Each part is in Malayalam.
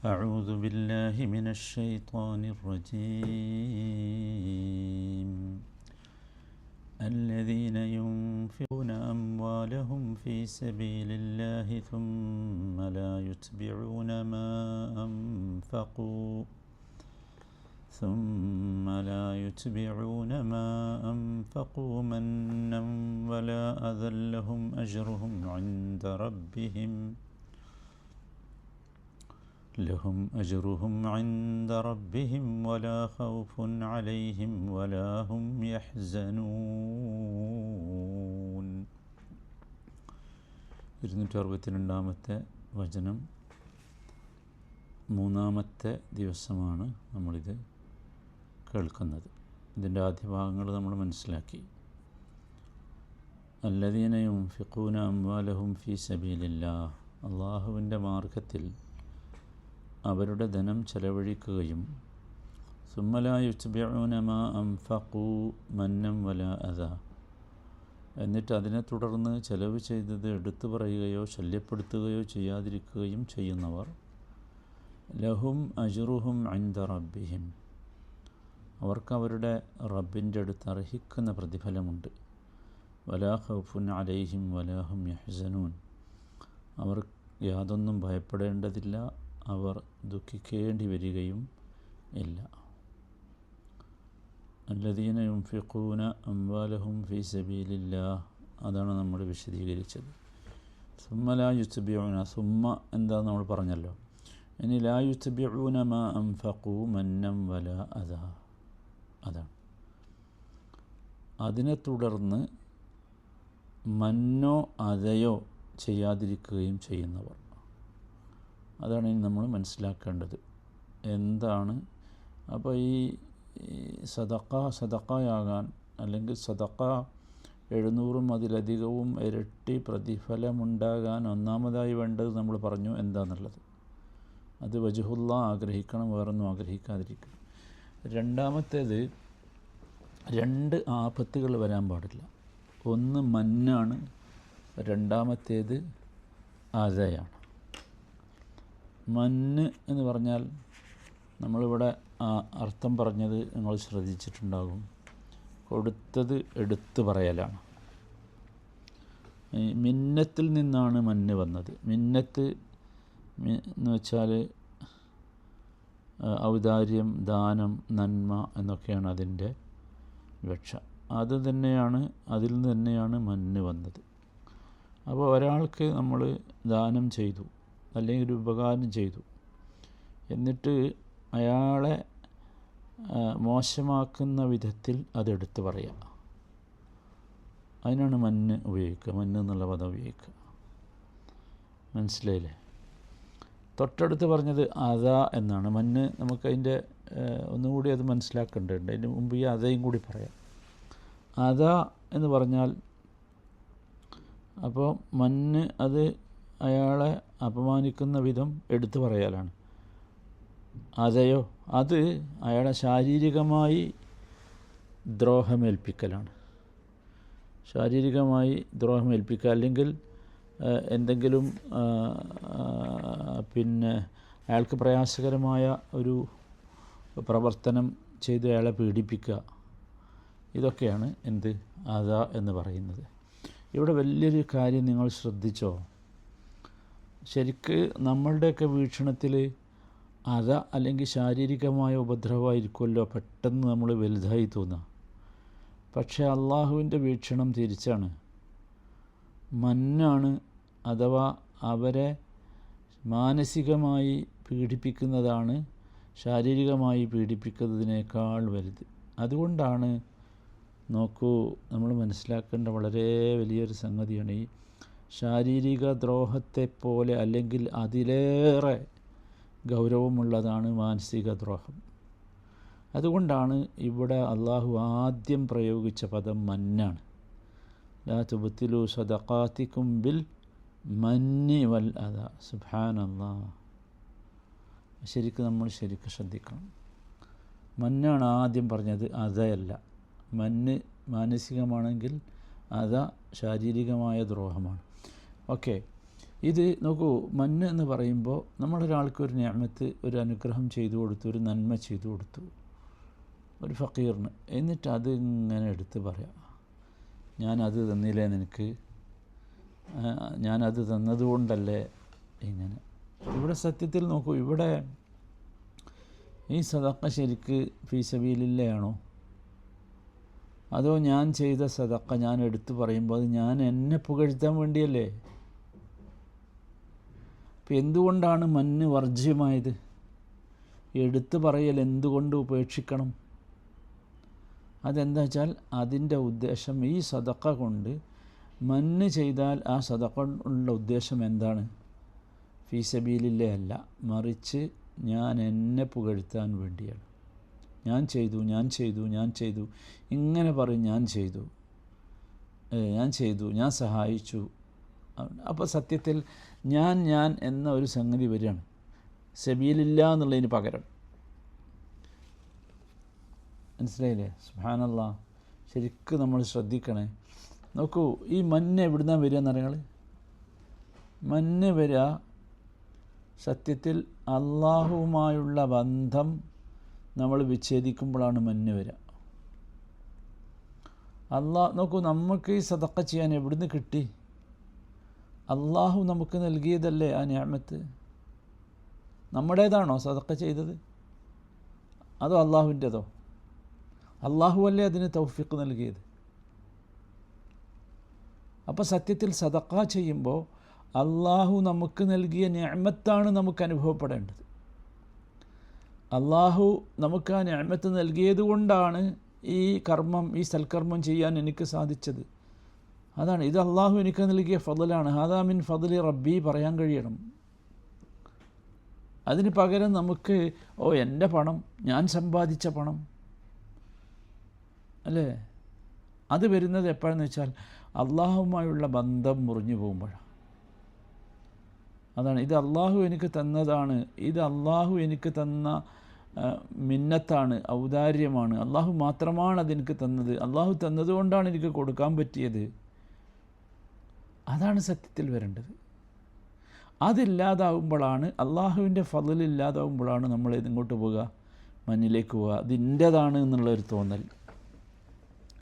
أعوذ بالله من الشيطان الرجيم. الذين ينفقون أموالهم في سبيل الله ثم لا يتبعون ما أنفقوا ثم لا يتبعون ما أنفقوا منا ولا أذى لهم أجرهم عند ربهم. لهم أجرهم عند ربهم ولا خوف عليهم ولا هم يحزنون ഇരുന്നൂറ്റി അറുപത്തിരണ്ടാമത്തെ വചനം മൂന്നാമത്തെ ദിവസമാണ് നമ്മളിത് കേൾക്കുന്നത് ഇതിൻ്റെ ആദ്യ ഭാഗങ്ങൾ നമ്മൾ മനസ്സിലാക്കി അല്ലദീനയും ഫിഖൂന അംവാലഹും ഫി സബീലില്ല അള്ളാഹുവിൻ്റെ മാർഗത്തിൽ അവരുടെ ധനം ചെലവഴിക്കുകയും സുമ്മലായുസ്ബിഉനമ അംഫഖു മന്നം വല അത എന്നിട്ട് അതിനെ തുടർന്ന് ചെലവ് ചെയ്തത് എടുത്തു പറയുകയോ ശല്യപ്പെടുത്തുകയോ ചെയ്യാതിരിക്കുകയും ചെയ്യുന്നവർ ലഹും അജുറുഹും അൻദ റബ്ബിഹിം അവർക്ക് അവരുടെ റബ്ബിന്റെ അടുത്ത് അർഹിക്കുന്ന പ്രതിഫലമുണ്ട്. വലാ ഖൗഫുൻ അലൈഹിം വലാഹും യഹ്സനൂൻ അവർ യാതൊന്നും ഭയപ്പെടേണ്ടതില്ല. അവർ ദുഃഖിക്കേണ്ടി വരികയും ഇല്ല. അല്ലദീന യുംഫിഖൂന അംവാലഹും ഫി സബീലില്ല അതാണ് നമ്മൾ വിശദീകരിച്ചത്. സുമ്മ ലാ യുസ്ബിഊന സുമ്മ എന്താ നമ്മൾ പറഞ്ഞല്ലോ. ഇനി ലാ യുസ്ബിഊന മാ അംഫഖു മന്നം വല അത അതാണ്. അതിനെ തുടർന്ന് മന്നോ അതയോ ചെയ്യാതിരിക്കുകയും ചെയ്യുന്നവർ. അതാണ് നമ്മൾ മനസ്സിലാക്കേണ്ടത്. എന്താണ്? അപ്പോൾ ഈ സദക്ക സദക്കയാകാൻ അല്ലെങ്കിൽ സദക്ക എഴുന്നൂറും അതിലധികവും ഇരട്ടി പ്രതിഫലമുണ്ടാകാൻ ഒന്നാമതായി വേണ്ടത് നമ്മൾ പറഞ്ഞു എന്താണെന്നുള്ളത് അത് വജുഹുല്ല ആഗ്രഹിക്കണം വേറൊന്നും ആഗ്രഹിക്കാതിരിക്കണം. രണ്ടാമത്തേത് രണ്ട് ആപത്തുകൾ വരാൻ പാടില്ല. ഒന്ന് മന്നാണ് രണ്ടാമത്തേത് അതയാണ് മഞ്ഞ് എന്ന് പറഞ്ഞാൽ നമ്മളിവിടെ അർത്ഥം പറഞ്ഞത് നിങ്ങൾ ശ്രദ്ധിച്ചിട്ടുണ്ടാകും. കൊടുത്തത് എടുത്തു പറയലാണ്. മിന്നത്തിൽ നിന്നാണ് മഞ്ഞ് വന്നത്. മിന്നത്ത് എന്ന് വെച്ചാൽ ഔദാര്യം ദാനം നന്മ എന്നൊക്കെയാണ് അതിന്റെ വിവക്ഷ. അത് തന്നെയാണ് അതിൽ തന്നെയാണ് മഞ്ഞ് വന്നത്. അപ്പോൾ ഒരാൾക്ക് നമ്മൾ ദാനം ചെയ്തു. അല്ലെങ്കിൽ ഒരു ഉപകാരം ചെയ്തു. എന്നിട്ട് അയാളെ മോശമാക്കുന്ന വിധത്തിൽ അതെടുത്ത് പറയാം. അതിനാണ് മഞ്ഞ് ഉപയോഗിക്കുക. മഞ്ഞ് എന്നുള്ള പദം ഉപയോഗിക്കുക. മനസ്സിലായില്ലേ? തൊട്ടടുത്ത് പറഞ്ഞത് അത എന്നാണ്. മഞ്ഞ് നമുക്കതിന്റെ ഒന്നുകൂടി അത് മനസ്സിലാക്കേണ്ടതുണ്ട്. അതിന് മുമ്പ് ഈ അതയും കൂടി പറയാം. അത എന്ന് പറഞ്ഞാൽ അപ്പോൾ മഞ്ഞ് അത് അയാളെ അപമാനിക്കുന്ന വിധം എടുത്തു പറയാലാണ്. അതെയോ? അത് അയാളെ ശാരീരികമായി ദ്രോഹമേൽപ്പിക്കലാണ്. ശാരീരികമായി ദ്രോഹമേൽപ്പിക്കുക അല്ലെങ്കിൽ എന്തെങ്കിലും പിന്നെ അയാൾക്ക് പ്രയാസകരമായ ഒരു പ്രവർത്തനം ചെയ്ത് അയാളെ പീഡിപ്പിക്കുക ഇതൊക്കെയാണ് എന്ത് അതാ എന്ന് പറയുന്നത്. ഇവിടെ വലിയൊരു കാര്യം നിങ്ങൾ ശ്രദ്ധിച്ചോ? ശരിക്ക് നമ്മളുടെയൊക്കെ വീക്ഷണത്തിൽ അര അല്ലെങ്കിൽ ശാരീരികമായ ഉപദ്രവമായിരിക്കുമല്ലോ പെട്ടെന്ന് നമ്മൾ വലുതായി തോന്നുക. പക്ഷേ അള്ളാഹുവിന്റെ വീക്ഷണം തിരിച്ചാണ്. മന്നാണ് അഥവാ അവരെ മാനസികമായി പീഡിപ്പിക്കുന്നതാണ് ശാരീരികമായി പീഡിപ്പിക്കുന്നതിനേക്കാൾ വലുത്. അതുകൊണ്ടാണ് നോക്കൂ നമ്മൾ മനസ്സിലാക്കേണ്ട വളരെ വലിയൊരു സംഗതിയാണ് ഈ ശാരീരിക ദ്രോഹത്തെ പോലെ അല്ലെങ്കിൽ അതിലേറെ ഗൗരവമുള്ളതാണ് മാനസിക ദ്രോഹം. അതുകൊണ്ടാണ് ഇവിടെ അള്ളാഹു ആദ്യം പ്രയോഗിച്ച പദം മന്നാണ്. ലാ തുബത്തിലു സദക്കാത്തിക്കും ബിൽ മന്നി വൽ അത അള്ളാ ശരിക്കും നമ്മൾ ശരിക്കും ശ്രദ്ധിക്കണം. മന്നാണ് ആദ്യം പറഞ്ഞത് അതയല്ല. മഞ്ഞ് മാനസികമാണെങ്കിൽ അത ശാരീരികമായ ദ്രോഹമാണ്. ഓക്കെ. ഇത് നോക്കൂ മഞ്ഞ് എന്ന് പറയുമ്പോൾ നമ്മളൊരാൾക്ക് ഒരു ഞാമത്ത് ഒരു അനുഗ്രഹം ചെയ്തു കൊടുത്തു ഒരു നന്മ ചെയ്തു കൊടുത്തു. ഒരു ഫക്കീറിന്. എന്നിട്ട് അത് ഇങ്ങനെ എടുത്ത് പറയാം ഞാനത് തന്നില്ലേ നിനക്ക്? ഞാനത് തന്നതുകൊണ്ടല്ലേ? ഇങ്ങനെ. ഇവിടെ സത്യത്തിൽ നോക്കൂ ഇവിടെ ഈ സദക്ക ശരിക്ക് ഫീസബീലില്ലയാണോ അതോ ഞാൻ ചെയ്ത സദക്ക ഞാൻ എടുത്തു പറയുമ്പോൾ അത് ഞാൻ എന്നെ പുകഴ്ത്താൻ വേണ്ടിയല്ലേ? അപ്പം എന്തുകൊണ്ടാണ് മഞ്ഞ് വർജ്യമായത്? എടുത്തു പറയൽ എന്തുകൊണ്ട് ഉപേക്ഷിക്കണം? അതെന്താ വെച്ചാൽ അതിന്റെ ഉദ്ദേശം ഈ സതക്ക കൊണ്ട് മഞ്ഞ് ചെയ്താൽ ആ സതക്ക ഉള്ള ഉദ്ദേശം എന്താണ്? ഫീസബീലില്ലേ അല്ല മറിച്ച് ഞാൻ എന്നെ പുകഴ്ത്താൻ വേണ്ടിയാണ്. ഞാൻ ചെയ്തു ഞാൻ ചെയ്തു ഞാൻ ചെയ്തു. ഇങ്ങനെ പറയും ഞാൻ ചെയ്തു. ഞാൻ ചെയ്തു ഞാൻ സഹായിച്ചു. അപ്പോൾ സത്യത്തിൽ ഞാൻ ഞാൻ എന്ന ഒരു സംഗതി വരികയാണ്. സബീലില്ല എന്നുള്ളതിന് പകരം. മനസ്സിലായില്ലേ? സുഹാനല്ല ശരിക്കും നമ്മൾ ശ്രദ്ധിക്കണേ. നോക്കൂ ഈ മഞ്ഞ് എവിടുന്നാണ് വരിക എന്നറിയാൾ മഞ്ഞ് വരിക സത്യത്തിൽ അള്ളാഹുവുമായുള്ള ബന്ധം നമ്മൾ വിച്ഛേദിക്കുമ്പോഴാണ് മഞ്ഞ് വരിക. അള്ളാഹ് നോക്കൂ നമുക്ക് ഈ സതക്ക ചെയ്യാൻ എവിടുന്ന് കിട്ടി? അള്ളാഹു നമുക്ക് നൽകിയതല്ലേ ആ ഞാമത്ത്? നമ്മുടേതാണോ സതക്ക ചെയ്തത്? അതോ അള്ളാഹുവിന്റെതോ അള്ളാഹു അല്ലേ അതിന് തൗഫിക്ക് നൽകിയത്? അപ്പോൾ സത്യത്തിൽ സദക്ക ചെയ്യുമ്പോൾ അള്ളാഹു നമുക്ക് നൽകിയ ഞാമത്താണ് നമുക്ക് അനുഭവപ്പെടേണ്ടത്. അള്ളാഹു നമുക്ക് ആ ഞാമത്ത് നൽകിയത് കൊണ്ടാണ് ഈ കർമ്മം ഈ സൽക്കർമ്മം ചെയ്യാൻ എനിക്ക് സാധിച്ചത്. അതാണ് ഇത് അള്ളാഹു എനിക്ക് നൽകിയ ഫതലാണ്. ഹാദാ മിൻ ഫضലി റബ്ബി പറയാൻ കഴിയണം. അതിന് പകരം നമുക്ക് ഓ എന്റെ പണം ഞാൻ സമ്പാദിച്ച പണം. അല്ലേ? അത് വരുന്നത് എപ്പോഴെന്ന് വെച്ചാൽ അള്ളാഹുമായുള്ള ബന്ധം മുറിഞ്ഞു പോകുമ്പോഴാണ്. അതാണ് ഇത് അള്ളാഹു എനിക്ക് തന്നതാണ് ഇത് അള്ളാഹു എനിക്ക് തന്ന മിന്നത്താണ് ഔദാര്യമാണ്. അള്ളാഹു മാത്രമാണ് അതെനിക്ക് തന്നത്. അള്ളാഹു തന്നതുകൊണ്ടാണ് എനിക്ക് കൊടുക്കാൻ പറ്റിയത്. അതാണ് സത്യത്തിൽ വരേണ്ടത്. അതില്ലാതാവുമ്പോഴാണ് അള്ളാഹുവിന്റെ ഫതിലില്ലാതാവുമ്പോഴാണ് നമ്മൾ ഇതിങ്ങോട്ട് പോവുക മഞ്ഞിലേക്ക് പോവുക. അതിന്റെതാണ് എന്നുള്ളൊരു തോന്നൽ.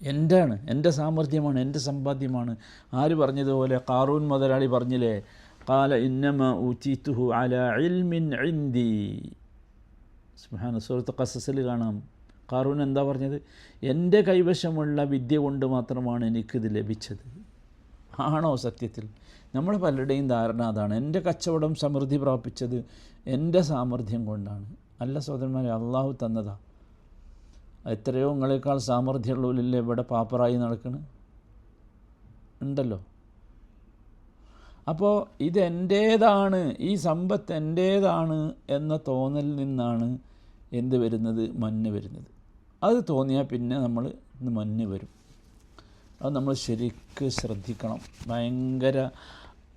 എന്റെയാണ് എന്റെ സാമർഥ്യമാണ് എന്റെ സമ്പാദ്യമാണ്. ആര് പറഞ്ഞതുപോലെ കാറൂൻ മുതലാളി പറഞ്ഞില്ലേ കാല ഇന്നമ ഊറ്റീത്തുഹു അല ഇൽമിൻ ഇൻദി. സുഹാന സുഹൃത്ത് കസസിൽ കാണാം. കാറൂൻ എന്താ പറഞ്ഞത്? എന്റെ കൈവശമുള്ള വിദ്യ കൊണ്ട് മാത്രമാണ് എനിക്കിത് ലഭിച്ചത്. ആണോ സത്യത്തിൽ? നമ്മൾ പലരുടെയും ധാരണ അതാണ്. എന്റെ കച്ചവടം സമൃദ്ധി പ്രാപിച്ചത് എന്റെ സാമർഥ്യം കൊണ്ടാണ്. അല്ല സഹോദരന്മാരെ അള്ളാഹു തന്നതാ. എത്രയോ നിങ്ങളെക്കാൾ സാമർഥ്യമുള്ളവരില്ലേ ഇവിടെ പാപ്പറായി നടക്കണ്? ഉണ്ടല്ലോ. അപ്പോൾ ഇത് എന്റേതാണ് ഈ സമ്പത്ത് എന്റേതാണ് എന്ന തോന്നലിൽ നിന്നാണ് എന്ത് വരുന്നത്? മഞ്ഞ് വരുന്നത്. അത് തോന്നിയാൽ പിന്നെ നമ്മൾ മഞ്ഞ് വരും. അത് നമ്മൾ ശരിക്ക് ശ്രദ്ധിക്കണം. ഭയങ്കര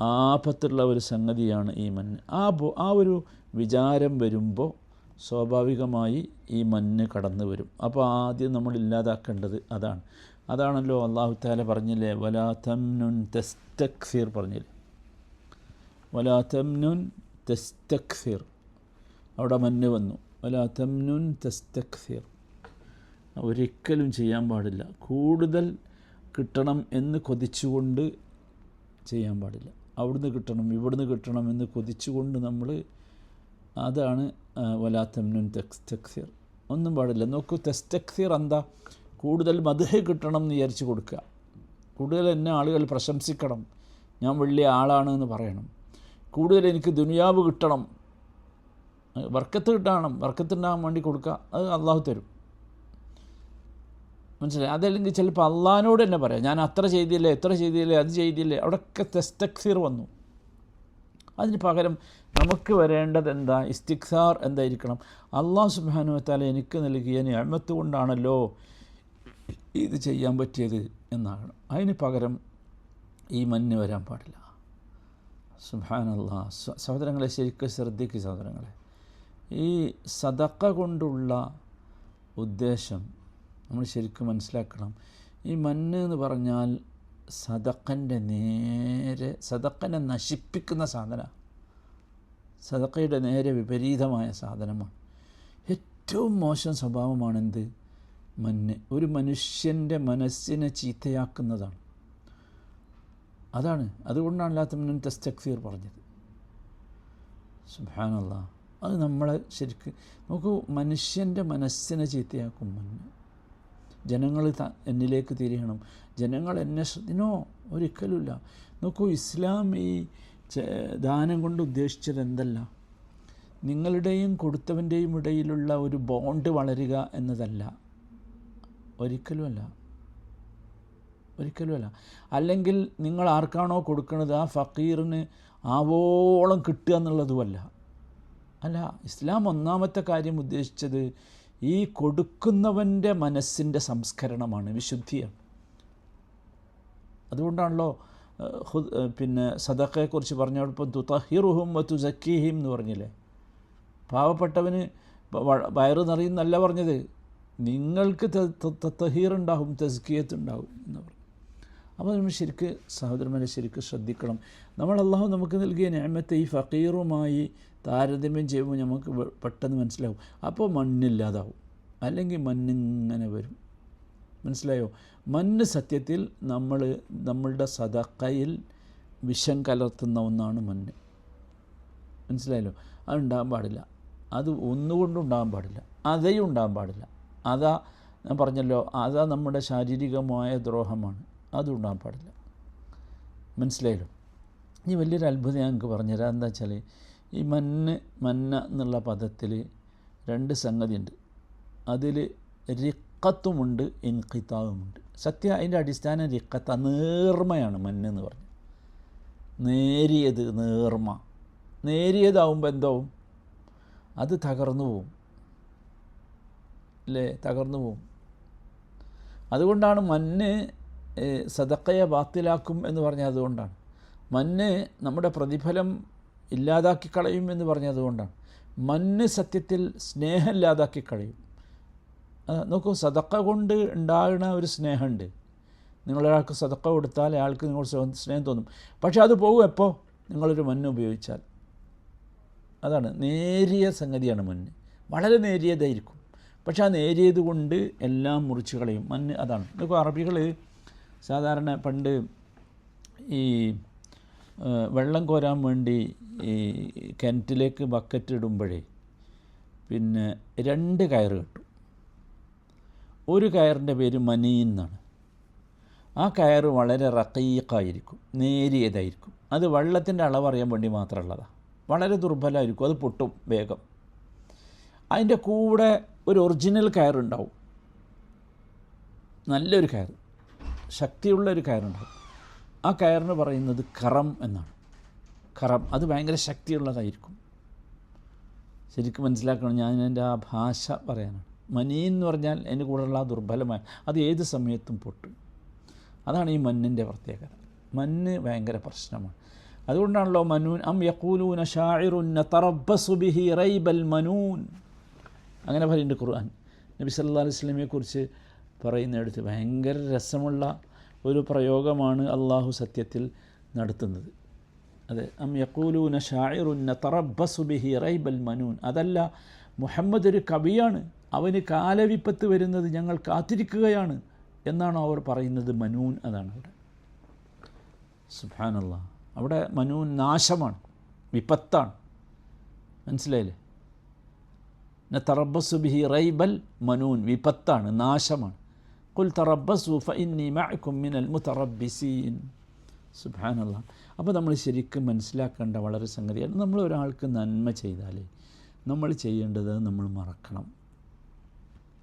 ആപത്തുള്ള ഒരു സംഗതിയാണ് ഈ മഞ്ഞ് ആ ആ ഒരു വിചാരം വരുമ്പോൾ സ്വാഭാവികമായി ഈ മഞ്ഞ് കടന്നു വരും. അപ്പോൾ ആദ്യം നമ്മൾ ഇല്ലാതാക്കേണ്ടത് അതാണ്. അതാണല്ലോ അള്ളാഹു താല പറഞ്ഞില്ലേ വലാ തംനുൻ പറഞ്ഞില്ലേ? വലാ തംനുൻ അവിടെ മഞ്ഞ് വന്നു. വലാ തംനുൻ ഒരിക്കലും ചെയ്യാൻ പാടില്ല. കൂടുതൽ കിട്ടണം എന്ന് കൊതിച്ചുകൊണ്ട് ചെയ്യാൻ പാടില്ല. അവിടുന്ന് കിട്ടണം ഇവിടുന്ന് കിട്ടണം എന്ന് കൊതിച്ചുകൊണ്ട് നമ്മൾ അതാണ് വലാത്തമ്നുൻ തെക്സ് ഒന്നും പാടില്ല. നോക്കൂ തെസ്തക്സിർ എന്താ? കൂടുതൽ മധുഹ കിട്ടണം എന്ന് വിചാരിച്ച് കൊടുക്കുക. കൂടുതൽ എന്നെ ആളുകൾ പ്രശംസിക്കണം. ഞാൻ വലിയ ആളാണ് എന്ന് പറയണം. കൂടുതൽ എനിക്ക് ദുനിയാവ് കിട്ടണം. വർക്കത്ത് കിട്ടണം. വർക്കത്തുണ്ടാകാൻ വേണ്ടി കൊടുക്കുക. അത് അള്ളാഹു തരും. മനസ്സിലായി? അതല്ലെങ്കിൽ ചിലപ്പോൾ അള്ളഹാനോട് തന്നെ പറയാം ഞാൻ അത്ര ചെയ്തില്ലേ എത്ര ചെയ്തില്ലേ അത് ചെയ്തില്ലേ. അവിടെയൊക്കെ തെസ്തക്സീർ വന്നു. അതിന് പകരം നമുക്ക് വരേണ്ടത് എന്താ? ഇസ്തിഖാർ എന്തായിരിക്കണം? അള്ളാഹു സുബാനു വത്താല എനിക്ക് നൽകിയ ഞാമത്ത് കൊണ്ടാണല്ലോ ഇത് ചെയ്യാൻ പറ്റിയത് എന്നാണ് അതിന് പകരം ഈ മഞ്ഞ് വരാൻ പാടില്ല. സുബാനല്ലാ സഹോദരങ്ങളെ ശരിക്കും ശ്രദ്ധിക്കുക സഹോദരങ്ങളെ. ഈ സദക്ക കൊണ്ടുള്ള ഉദ്ദേശം നമ്മൾ ശരിക്കും മനസ്സിലാക്കണം. ഈ മഞ്ഞ് എന്ന് പറഞ്ഞാൽ സദക്കന്റെ നേരെ സദക്കനെ നശിപ്പിക്കുന്ന സാധന സദക്കയുടെ നേരെ വിപരീതമായ സാധനമാണ്. ഏറ്റവും മോശം സ്വഭാവമാണെന്ത് മഞ്ഞ് ഒരു മനുഷ്യന്റെ മനസ്സിനെ ചീത്തയാക്കുന്നതാണ്. അതാണ്. അതുകൊണ്ടാണ് അല്ലാത്തമ്മൻ തസ്തക്സീർ പറഞ്ഞത്. സുബാനല്ല അത് നമ്മളെ ശരിക്ക് നമുക്ക് മനുഷ്യന്റെ മനസ്സിനെ ചീത്തയാക്കും മഞ്ഞ് ജനങ്ങൾ എന്നിലേക്ക് തിരിയണം. ജനങ്ങൾ എന്നെ ശ്രദ്ധിനോ ഒരിക്കലുമില്ല. നോക്കൂ ഇസ്ലാം ഈ ദാനം കൊണ്ട് ഉദ്ദേശിച്ചത് എന്തല്ല? നിങ്ങളുടെയും കൊടുത്തവന്റെയും ഇടയിലുള്ള ഒരു ബോണ്ട് വളരുക എന്നതല്ല. ഒരിക്കലുമല്ല. ഒരിക്കലുമല്ല. അല്ലെങ്കിൽ നിങ്ങൾ ആർക്കാണോ കൊടുക്കുന്നത് ആ ഫക്കീറിന് ആവോളം കിട്ടുക എന്നുള്ളതുമല്ല. അല്ല ഇസ്ലാം ഒന്നാമത്തെ കാര്യം ഉദ്ദേശിച്ചത് ഈ കൊടുക്കുന്നവന്റെ മനസ്സിന്റെ സംസ്കരണമാണ് വിശുദ്ധിയാണ്. അതുകൊണ്ടാണല്ലോ പിന്നെ സദക്കയെക്കുറിച്ച് പറഞ്ഞപ്പോൾ തുതഹിറുഹും വത്തു സക്കീഹിം എന്ന് പറഞ്ഞില്ലേ? പാവപ്പെട്ടവന് വയറ് നിറയുന്നല്ല പറഞ്ഞത്. നിങ്ങൾക്ക് തഹീർ ഉണ്ടാവും തസ്കിയത്ത് ഉണ്ടാവും എന്ന് പറഞ്ഞു. അപ്പോൾ നമ്മൾ ശരിക്ക് സഹോദരന്മാരെ ശരിക്ക് ശ്രദ്ധിക്കണം. നമ്മൾ അള്ളാഹു നമുക്ക് നൽകിയ ഞാമത്തെ ഈ ഫക്കീറുമായി താരതമ്യം ചെയ്യുമ്പോൾ നമുക്ക് പെട്ടെന്ന് മനസ്സിലാവും. അപ്പോൾ മണ്ണില്ലാതാവും അല്ലെങ്കിൽ മണ്ണിങ്ങനെ വരും. മനസ്സിലായോ? മണ്ണ് സത്യത്തിൽ നമ്മൾ നമ്മളുടെ സദക്കയിൽ വിഷം കലർത്തുന്ന ഒന്നാണ് മണ്ണ്. മനസ്സിലായല്ലോ? അത് ഉണ്ടാകാൻ പാടില്ല. അത് ഒന്നുകൊണ്ടും ഉണ്ടാകാൻ പാടില്ല. അതേ ഉണ്ടാകാൻ പാടില്ല. അതാ ഞാൻ പറഞ്ഞല്ലോ അതാ നമ്മുടെ ശാരീരികമായ ദ്രോഹമാണ്. അതും ഉണ്ടാകാൻ പാടില്ല. മനസ്സിലായല്ലോ? ഇനി വലിയൊരു അത്ഭുതം ഞാൻ നിങ്ങൾക്ക് പറഞ്ഞുതരാം. എന്താ വെച്ചാൽ ഈ മന്ന് മന്ന എന്നുള്ള പദത്തിൽ രണ്ട് സംഗതിയുണ്ട്. അതിൽ റിക്കത്തുമുണ്ട് എൻകിത്താവുമുണ്ട് സത്യ അതിന്റെ അടിസ്ഥാനം റിക്കത്ത നേർമയാണ് മന്ന് എന്ന് പറഞ്ഞു. നേരിയത് നേർമ. നേരിയതാവുമ്പോൾ എന്താവും? അത് തകർന്നു പോവും. അല്ലേ? തകർന്നു പോവും. അതുകൊണ്ടാണ് മണ്ണ് സദക്കയെ ബാത്തിലാക്കും എന്ന് പറഞ്ഞതുകൊണ്ടാണ് മണ്ണ് നമ്മുടെ പ്രതിഫലം ഇല്ലാതാക്കി കളയും എന്ന് പറഞ്ഞതുകൊണ്ടാണ് മന്ന് സത്യത്തിൽ സ്നേഹം ഇല്ലാതാക്കി കളയും. നോക്കൂ സദക്ക കൊണ്ട് ഉണ്ടാകുന്ന ഒരു സ്നേഹമുണ്ട്. നിങ്ങളൊരാൾക്ക് സദക്ക കൊടുത്താൽ അയാൾക്ക് നിങ്ങൾ സ്നേഹം തോന്നും. പക്ഷേ അത് പോകും എപ്പോൾ നിങ്ങളൊരു മന്ന് ഉപയോഗിച്ചാൽ. അതാണ് നേരിയ സംഗതിയാണ് മന്ന് വളരെ നേരിയതായിരിക്കും. പക്ഷേ ആ നേരിയത് കൊണ്ട് എല്ലാം മുറിച്ച് കളയും. മന്ന് അതാണ്. നോക്കൂ അറബികൾ സാധാരണ പണ്ട് ഈ വെള്ളം കോരാൻ വേണ്ടി ഈ കിണറ്റിലേക്ക് ബക്കറ്റ് ഇടുമ്പോഴേ പിന്നെ രണ്ട് കയർ കിട്ടും. ഒരു കയറിന്റെ പേര് മനീന്നാണ് ആ കയർ വളരെ റക്കീക്കായിരിക്കും നേരിയതായിരിക്കും. അത് വെള്ളത്തിന്റെ അളവ് അറിയാൻ വേണ്ടി മാത്രമുള്ളതാണ് വളരെ ദുർബലമായിരിക്കും അത് പൊട്ടും വേഗം. അതിന്റെ കൂടെ ഒരു ഒറിജിനൽ കയറുണ്ടാവും. നല്ലൊരു കയർ ശക്തിയുള്ള ഒരു കയറുണ്ട്. ആ കയറിന് പറയുന്നത് കറം എന്നാണ്. കറം അത് ഭയങ്കര ശക്തിയുള്ളതായിരിക്കും. ശരിക്കും മനസ്സിലാക്കണം ഞാൻ എന്റെ ആ ഭാഷ പറയാനാണ്. മനി എന്ന് പറഞ്ഞാൽ എന്റെ കൂടെയുള്ള ആ ദുർബലമായ അത് ഏത് സമയത്തും പൊട്ടും. അതാണ് ഈ മണ്ണിന്റെ പ്രത്യേകത. മണ്ണ് ഭയങ്കര പ്രശ്നമാണ്. അതുകൊണ്ടാണല്ലോ മനൂൻ അം യക്കൂലൂന ഷാഇറുന്ന തറബസുബിഹി റൈബൽ മനൂൻ. അങ്ങനെ പറയുന്നുണ്ട് ഖുർആൻ. നബി സല്ലാ അലൈഹി സ്വലമിയെക്കുറിച്ച് പറയുന്നിടത്ത് ഭയങ്കര രസമുള്ള ഒരു പ്രയോഗമാണ് അള്ളാഹു സത്യത്തിൽ നടത്തുന്നത്. അതെ അം യക്കൂലൂന ഷാഇറുന്ന തറബസു ബിഹി റൈബൽ മനൂൻ. അതല്ല മുഹമ്മദ് ഒരു കവിയാണ്. അവന് കാലവിപ്പത്ത് വരുന്നത് ഞങ്ങൾ കാത്തിരിക്കുകയാണ് എന്നാണ് അവർ പറയുന്നത് മനൂൻ അതാണ് അവിടെ. സുഫാനല്ല അവിടെ മനൂൻ നാശമാണ് വിപത്താണ്. മനസ്സിലായില്ലേ? തറബസു ബിഹി റൈബൽ മനൂൻ വിപത്താണ് നാശമാണ്. കുൽ തറബസു ഫഇന്നി മഅക്കും മിനൽ سبحان സുബാനല്ല അപ്പോൾ നമ്മൾ ശരിക്കും മനസ്സിലാക്കേണ്ട വളരെ സംഗതിയാണ്. നമ്മൾ ഒരാൾക്ക് നന്മ ചെയ്താലേ നമ്മൾ ചെയ്യേണ്ടത് നമ്മൾ മറക്കണം.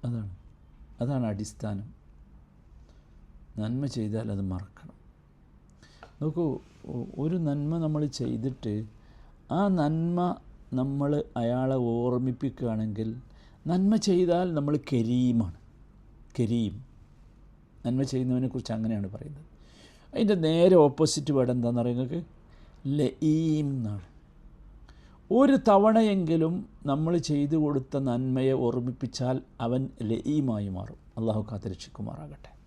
അതാണ്. അതാണ് അടിസ്ഥാനം. നന്മ ചെയ്താൽ അത് മറക്കണം. നോക്കൂ ഒരു നന്മ നമ്മൾ ചെയ്തിട്ട് ആ നന്മ നമ്മൾ അയാളെ ഓർമ്മിപ്പിക്കുകയാണെങ്കിൽ നന്മ ചെയ്താൽ നമ്മൾ കരീമാണ്. കരീം. നന്മ ചെയ്യുന്നവനെ കുറിച്ച് അങ്ങനെയാണ് പറയുന്നത്. അതിന്റെ നേരെ ഓപ്പോസിറ്റ് വേർഡ് എന്താണെന്ന് പറയുന്നത് ലഈം എന്നാണ്. ഒരു തവണയെങ്കിലും നമ്മൾ ചെയ്തു കൊടുത്ത നന്മയെ ഓർമ്മിപ്പിച്ചാൽ അവൻ ലഈമായി മാറും. അള്ളാഹു കാത്തിരക്ഷിക്കുമാറാകട്ടെ.